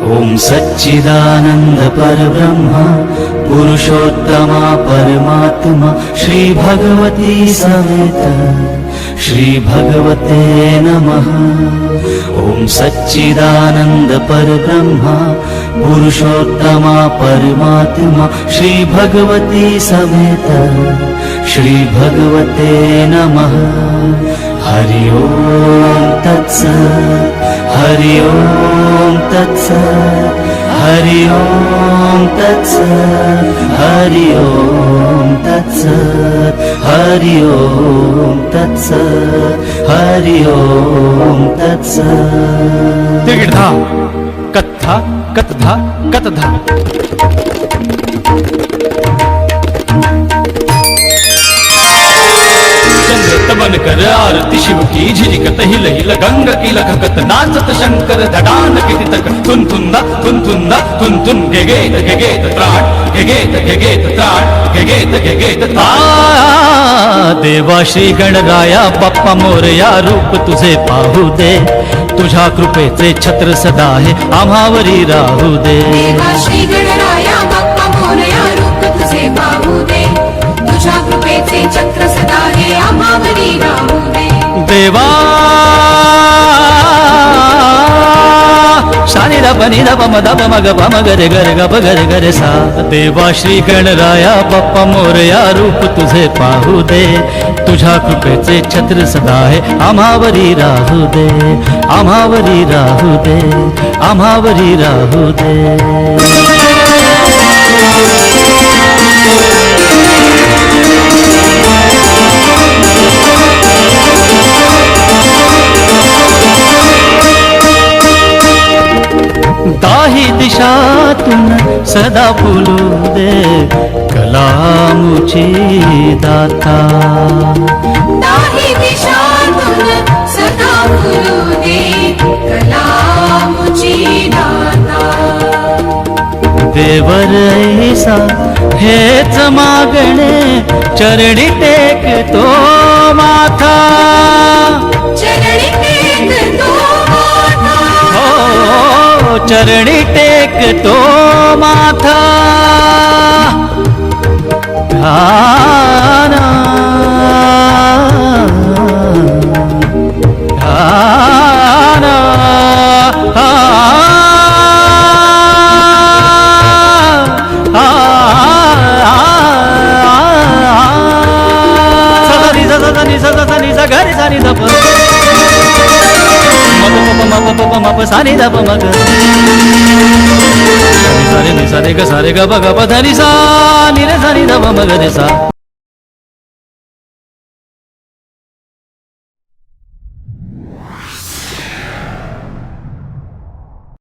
ॐ सच्चिदानन्द परब्रह्म पुरुषोत्तमा परमात्मा श्रीभगवती समेत श्रीभगवते नमः। ॐ सच्चिदानन्द परब्रह्म पुरुषोत्तमा परमात्मा श्रीभगवती समेत श्रीभगवते नमः हरि ओम तत्स हरि ओम तत्स हरि ओम तत्स हरि ओम तत्स हरि ओम तत्स हरि ओम तत्स। तिगिडधा कथा कतधा कतधा कर आरती शिव की झिझिकत हिल हिल गंग की लखकत। नाचत शंकर धडान किती तक तुन तुंदा तुन तुंदा तुन तुन गेगेत गेगेत त्राण। गेगेत गेगेत त्राण। गेगेत गेगेत देवा श्री गणराया बाप्पा मोरया, रूप तुझे पाहू दे। तुझ्या कृपेचे छत्र सदा आहे, आम्हावरी राहू दे। देवा श्री गणराया नि दप म दप मग प म गरे गर ग प गरे गरे सा। देवा श्री गणराया बाप्पा मोरया रूप तुझे पाहू दे। तुझ्या कृपेचे छत्र सदा आहे आम्हावरी राहू दे। आम्हावरी राहू दे आम्हावरी राहू दे। दिशातून सदा फुलू दे कलामुची दाता. दाही दिशातून सदा फुलू दे कला मुची दाता. देवर ऐसा हेच मागणे चरणी टेक तो माथा ચરણી ટેકતો માથા ધ્યાના ધ્યાના સગરી સગરી સગરી સગરી સગરી పప మప సాని దప మగ సరే సరే గ సరే గ బగ పధని సా నిర సని దప మగ దిశ